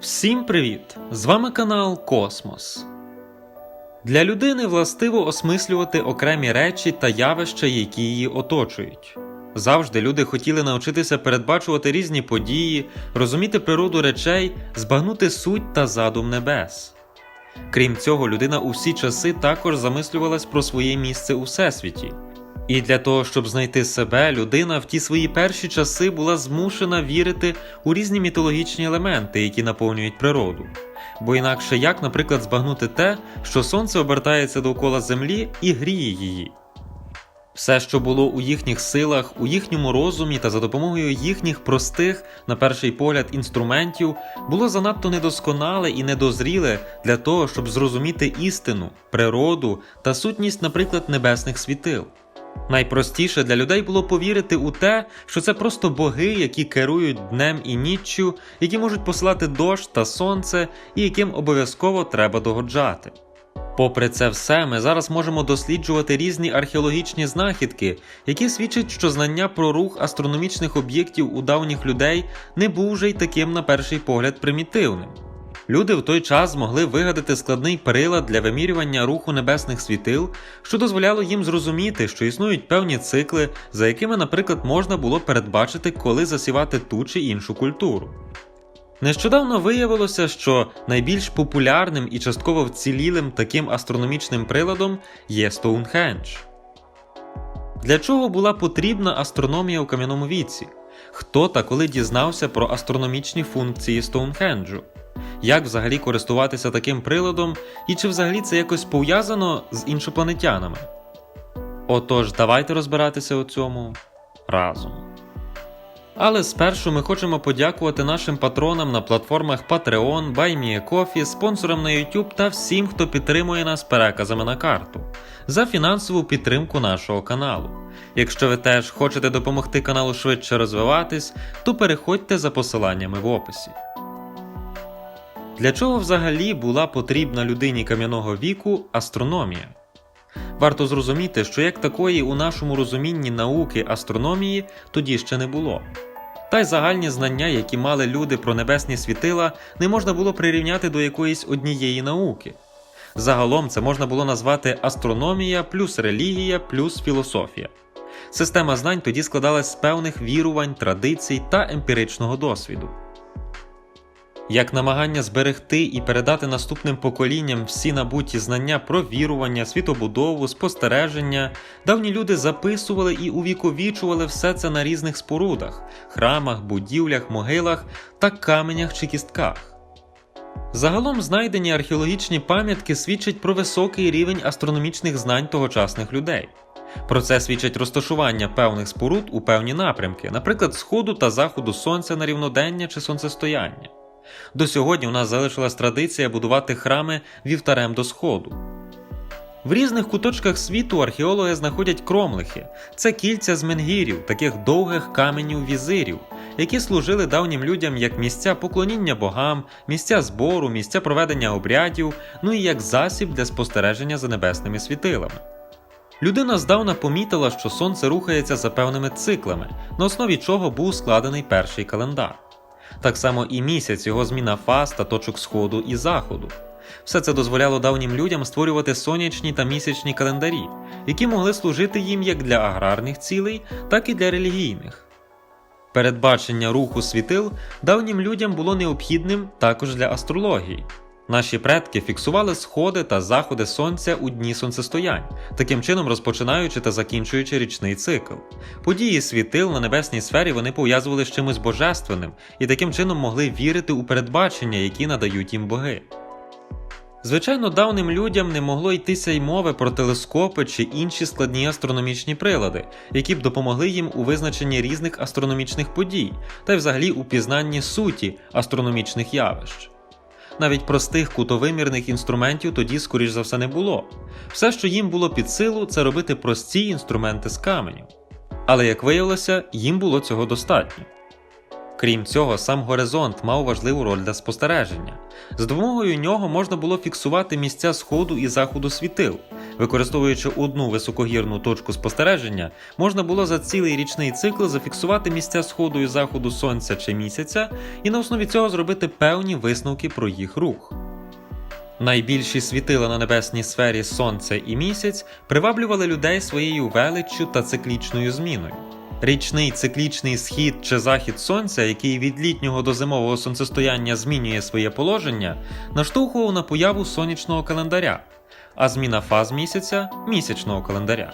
Всім привіт! З вами канал Космос. Для людини властиво осмислювати окремі речі та явища, які її оточують. Завжди люди хотіли навчитися передбачувати різні події, розуміти природу речей, збагнути суть та задум небес. Крім цього, людина у всі часи також замислювалась про своє місце у всесвіті. І для того, щоб знайти себе, людина в ті свої перші часи була змушена вірити у різні мітологічні елементи, які наповнюють природу. Бо інакше як, наприклад, збагнути те, що сонце обертається довкола землі і гріє її. Все, що було у їхніх силах, у їхньому розумі та за допомогою їхніх простих, на перший погляд, інструментів, було занадто недосконале і недозріле для того, щоб зрозуміти істину, природу та сутність, наприклад, небесних світил. Найпростіше для людей було повірити у те, що це просто боги, які керують днем і ніччю, які можуть посилати дощ та сонце, і яким обов'язково треба догоджати. Попри це все, ми зараз можемо досліджувати різні археологічні знахідки, які свідчать, що знання про рух астрономічних об'єктів у давніх людей не був вже й таким на перший погляд примітивним. Люди в той час змогли вигадати складний прилад для вимірювання руху небесних світил, що дозволяло їм зрозуміти, що існують певні цикли, за якими, наприклад, можна було передбачити, коли засівати ту чи іншу культуру. Нещодавно виявилося, що найбільш популярним і частково вцілілим таким астрономічним приладом є Стоунхендж. Для чого була потрібна астрономія у кам'яному віці? Хто та коли дізнався про астрономічні функції Стоунхенджу? Як взагалі користуватися таким приладом, і чи взагалі це якось пов'язано з іншопланетянами? Отож, давайте розбиратися у цьому разом. Але спершу ми хочемо подякувати нашим патронам на платформах Patreon, BuyMeACoffee, спонсорам на YouTube та всім, хто підтримує нас переказами на карту за фінансову підтримку нашого каналу. Якщо ви теж хочете допомогти каналу швидше розвиватись, то переходьте за посиланнями в описі. Для чого взагалі була потрібна людині кам'яного віку астрономія? Варто зрозуміти, що як такої у нашому розумінні науки астрономії тоді ще не було. Та й загальні знання, які мали люди про небесні світила, не можна було прирівняти до якоїсь однієї науки. Загалом це можна було назвати астрономія плюс релігія плюс філософія. Система знань тоді складалась з певних вірувань, традицій та емпіричного досвіду. Як намагання зберегти і передати наступним поколінням всі набуті знання про вірування, світобудову, спостереження, давні люди записували і увіковічували все це на різних спорудах, храмах, будівлях, могилах та каменях чи кістках. Загалом знайдені археологічні пам'ятки свідчать про високий рівень астрономічних знань тогочасних людей. Про це свідчать розташування певних споруд у певні напрямки, наприклад, сходу та заходу сонця на рівнодення чи сонцестояння. До сьогодні у нас залишилась традиція будувати храми вівтарем до сходу. В різних куточках світу археологи знаходять кромлихи це кільця з менгірів, таких довгих каменів візирів, які служили давнім людям як місця поклоніння богам, місця збору, місця проведення обрядів, ну і як засіб для спостереження за небесними світилами. Людина здавна помітила, що сонце рухається за певними циклами, на основі чого був складений перший календар. Так само і місяць, його зміна фаз та точок сходу і заходу. Все це дозволяло давнім людям створювати сонячні та місячні календарі, які могли служити їм як для аграрних цілей, так і для релігійних. Передбачення руху світил давнім людям було необхідним також для астрології. Наші предки фіксували сходи та заходи сонця у дні сонцестоянь, таким чином розпочинаючи та закінчуючи річний цикл. Події світил на небесній сфері вони пов'язували з чимось божественним і таким чином могли вірити у передбачення, які надають їм боги. Звичайно, давним людям не могло йтися й мови про телескопи чи інші складні астрономічні прилади, які б допомогли їм у визначенні різних астрономічних подій та й взагалі у пізнанні суті астрономічних явищ. Навіть простих кутовимірних інструментів тоді, скоріш за все, не було. Все, що їм було під силу, це робити прості інструменти з каменю. Але як виявилося, їм було цього достатньо. Крім цього, сам горизонт мав важливу роль для спостереження. З допомогою нього можна було фіксувати місця сходу і заходу світил, Використовуючи одну високогірну точку спостереження, можна було за цілий річний цикл зафіксувати місця сходу і заходу сонця чи місяця, і на основі цього зробити певні висновки про їх рух. Найбільші світила на небесній сфері Сонце і місяць приваблювали людей своєю величчю та циклічною зміною. Річний циклічний схід чи захід сонця, який від літнього до зимового сонцестояння змінює своє положення, наштовхував на появу сонячного календаря, а зміна фаз місяця місячного календаря.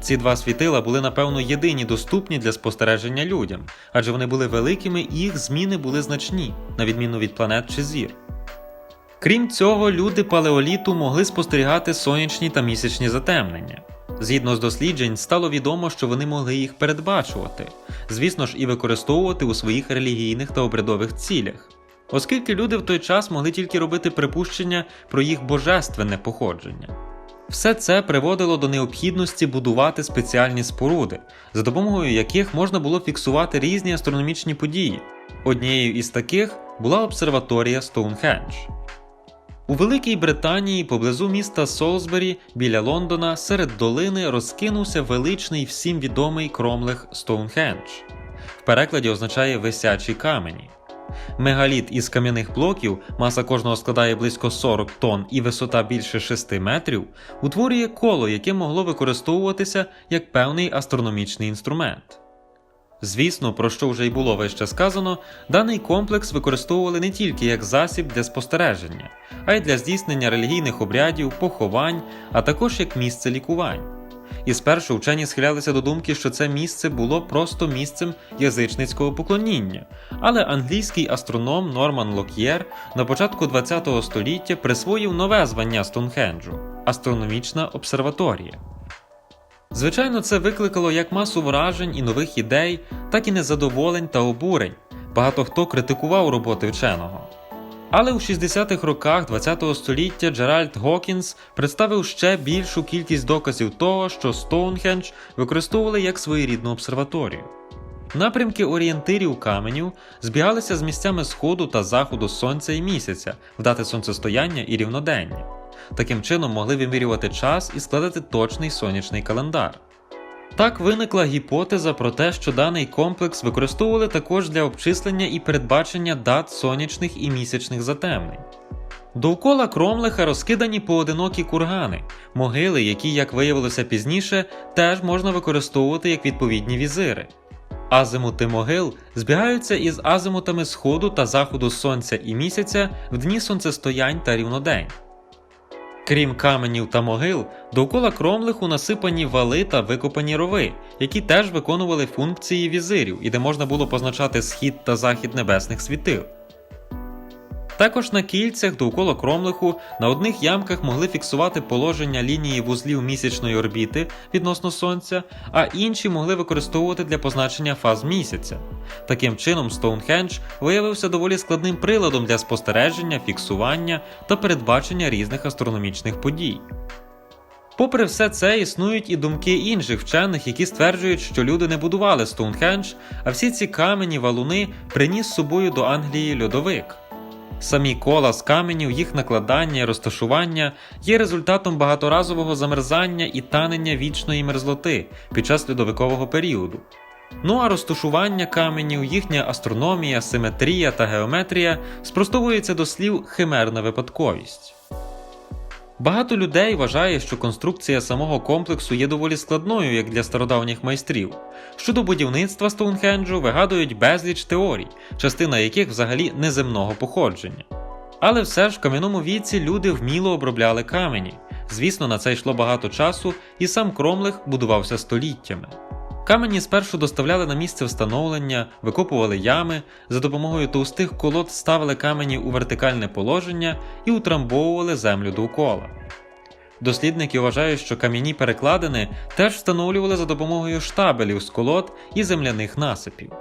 Ці два світила були, напевно, єдині доступні для спостереження людям, адже вони були великими і їх зміни були значні, на відміну від планет чи зір. Крім цього, люди палеоліту могли спостерігати сонячні та місячні затемнення. Згідно з досліджень, стало відомо, що вони могли їх передбачувати, звісно ж, і використовувати у своїх релігійних та обрядових цілях, оскільки люди в той час могли тільки робити припущення про їх божественне походження. Все це приводило до необхідності будувати спеціальні споруди, за допомогою яких можна було фіксувати різні астрономічні події. Однією із таких була обсерваторія Стоунхендж. У Великій Британії, поблизу міста Солсбері, біля Лондона, серед долини розкинувся величний всім відомий кромлех Стоунхендж. В перекладі означає висячі камені. Мегаліт із кам'яних блоків, маса кожного складає близько 40 тонн і висота більше 6 метрів, утворює коло, яке могло використовуватися як певний астрономічний інструмент. Звісно, про що вже й було вище сказано, даний комплекс використовували не тільки як засіб для спостереження, а й для здійснення релігійних обрядів, поховань, а також як місце лікувань. І спершу вчені схилялися до думки, що це місце було просто місцем язичницького поклоніння, але англійський астроном Норман Лок'єр на початку ХХ століття присвоїв нове звання Стоунхенджу астрономічна обсерваторія. Звичайно, це викликало як масу вражень і нових ідей, так і незадоволень та обурень. Багато хто критикував роботи вченого. Але у 60-х роках ХХ століття Джеральд Гокінс представив ще більшу кількість доказів того, що Стоунхендж використовували як своєрідну обсерваторію. Напрямки орієнтирів каменів збігалися з місцями сходу та заходу сонця і місяця в дати сонцестояння і рівнодення. Таким чином могли вимірювати час і складати точний сонячний календар. Так виникла гіпотеза про те, що даний комплекс використовували також для обчислення і передбачення дат сонячних і місячних затемнень. Довкола Кромлиха розкидані поодинокі кургани, могили, які, як виявилося пізніше, теж можна використовувати як відповідні візири. Азимути могил збігаються із азимутами сходу та заходу сонця і місяця в дні сонцестоянь та рівнодень. Крім каменів та могил, довкола кромлиху насипані вали та викопані рови, які теж виконували функції візирів і де можна було позначати схід та захід небесних світил. Також на кільцях довкола кромлиху на одних ямках могли фіксувати положення лінії вузлів місячної орбіти відносно Сонця, а інші могли використовувати для позначення фаз місяця. Таким чином, Стоунхендж виявився доволі складним приладом для спостереження, фіксування та передбачення різних астрономічних подій. Попри все це, існують і думки інших вчених, які стверджують, що люди не будували Стоунхендж, а всі ці камені валуни приніс з собою до Англії льодовик. Самі кола з каменів, їх накладання розташування є результатом багаторазового замерзання і танення вічної мерзлоти під час льодовикового періоду. Ну а розташування каменів, їхня астрономія, симетрія та геометрія спростовується до слів химерна випадковість. Багато людей вважає, що конструкція самого комплексу є доволі складною як для стародавніх майстрів. Щодо будівництва Стоунхенджу вигадують безліч теорій, частина яких взагалі неземного походження. Але все ж в кам'яному віці люди вміло обробляли камені. Звісно, на це йшло багато часу, і сам кромлих будувався століттями. Камені спершу доставляли на місце встановлення, викопували ями, за допомогою товстих колод ставили камені у вертикальне положення і утрамбовували землю довкола. Дослідники вважають, що кам'яні перекладини теж встановлювали за допомогою штабелів з колод і земляних насипів.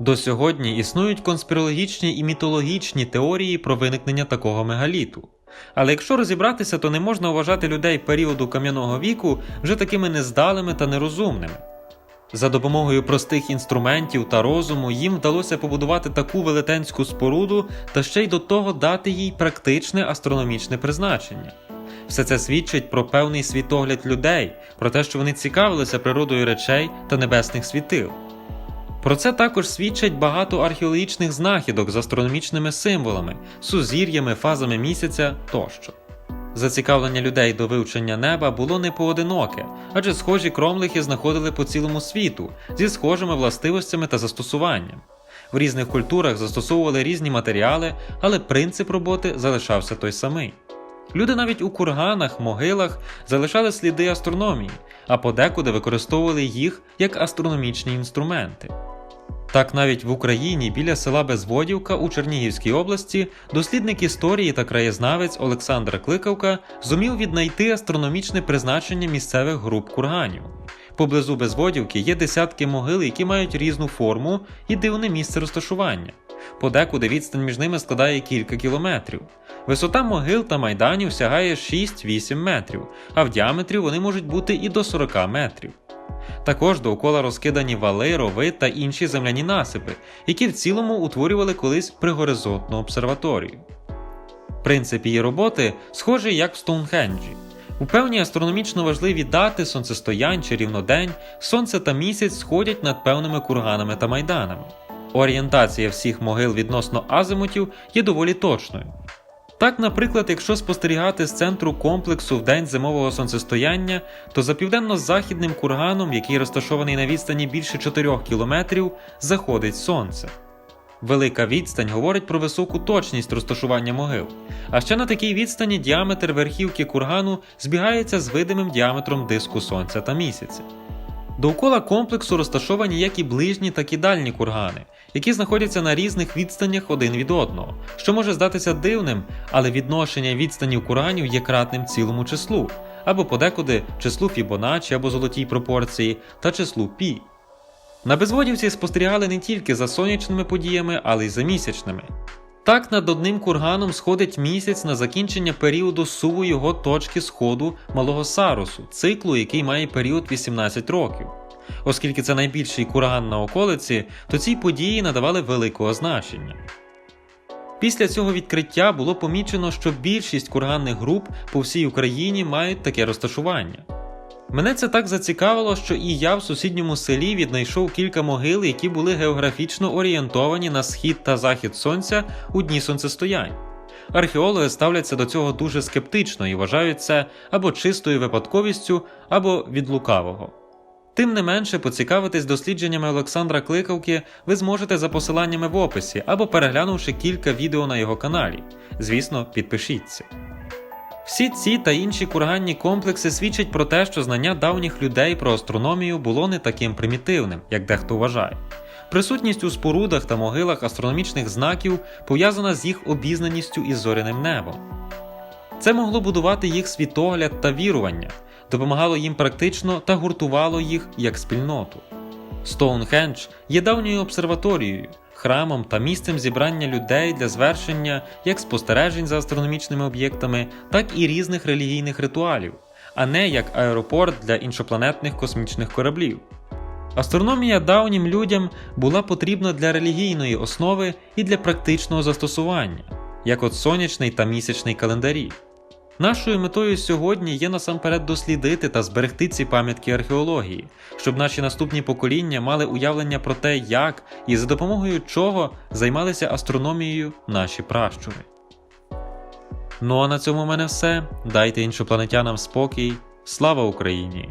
До сьогодні існують конспірологічні і мітологічні теорії про виникнення такого мегаліту. Але якщо розібратися, то не можна вважати людей періоду кам'яного віку вже такими нездалими та нерозумними. За допомогою простих інструментів та розуму їм вдалося побудувати таку велетенську споруду та ще й до того дати їй практичне астрономічне призначення. Все це свідчить про певний світогляд людей, про те, що вони цікавилися природою речей та небесних світил. Про це також свідчать багато археологічних знахідок з астрономічними символами, сузір'ями, фазами місяця тощо. Зацікавлення людей до вивчення неба було не поодиноке, адже схожі кромлихи знаходили по цілому світу зі схожими властивостями та застосуванням. В різних культурах застосовували різні матеріали, але принцип роботи залишався той самий. Люди навіть у курганах, могилах залишали сліди астрономії, а подекуди використовували їх як астрономічні інструменти. Так навіть в Україні біля села Безводівка у Чернігівській області дослідник історії та краєзнавець Олександр Кликавка зумів віднайти астрономічне призначення місцевих груп курганів. Поблизу Безводівки є десятки могил, які мають різну форму і дивне місце розташування. Подекуди відстань між ними складає кілька кілометрів. Висота могил та майданів сягає 6-8 метрів, а в діаметрі вони можуть бути і до 40 метрів. Також довкола розкидані вали, рови та інші земляні насипи, які в цілому утворювали колись пригоризонтну обсерваторію. Принцип її роботи схожий як в Стоунхенджі. У певні астрономічно важливі дати сонцестоянь чи рівнодень сонце та місяць сходять над певними курганами та майданами. Орієнтація всіх могил відносно азимутів є доволі точною. Так, наприклад, якщо спостерігати з центру комплексу в день зимового сонцестояння, то за південно-західним курганом, який розташований на відстані більше 4 кілометрів, заходить сонце. Велика відстань говорить про високу точність розташування могил, а ще на такій відстані діаметр верхівки кургану збігається з видимим діаметром диску сонця та місяця. Довкола комплексу розташовані як і ближні, так і дальні кургани, які знаходяться на різних відстанях один від одного, що може здатися дивним, але відношення відстанів курганів є кратним цілому числу, або подекуди числу Фібоначчі або золотій пропорції та числу Пі. На безводівці спостерігали не тільки за сонячними подіями, але й за місячними. Так над одним курганом сходить місяць на закінчення періоду суву його точки сходу малого Сарусу, циклу, який має період 18 років. Оскільки це найбільший курган на околиці, то цій події надавали великого значення. Після цього відкриття було помічено, що більшість курганних груп по всій Україні мають таке розташування. Мене це так зацікавило, що і я в сусідньому селі віднайшов кілька могил, які були географічно орієнтовані на схід та захід сонця у дні сонцестоянь. Археологи ставляться до цього дуже скептично і вважають це або чистою випадковістю, або від лукавого. Тим не менше, поцікавитись дослідженнями Олександра Кликавки ви зможете за посиланнями в описі або переглянувши кілька відео на його каналі. Звісно, підпишіться. Всі ці та інші курганні комплекси свідчать про те, що знання давніх людей про астрономію було не таким примітивним, як дехто вважає. Присутність у спорудах та могилах астрономічних знаків пов'язана з їх обізнаністю із зоряним небом. Це могло будувати їх світогляд та вірування, допомагало їм практично та гуртувало їх як спільноту. Стоунхендж є давньою обсерваторією, храмом та місцем зібрання людей для звершення як спостережень за астрономічними об'єктами, так і різних релігійних ритуалів, а не як аеропорт для іншопланетних космічних кораблів. Астрономія давнім людям була потрібна для релігійної основи і для практичного застосування, як от сонячний та місячний календарі. Нашою метою сьогодні є насамперед дослідити та зберегти ці пам'ятки археології, щоб наші наступні покоління мали уявлення про те, як і за допомогою чого займалися астрономією наші пращури. Ну а на цьому в мене все. Дайте іншопланетянам спокій. Слава Україні!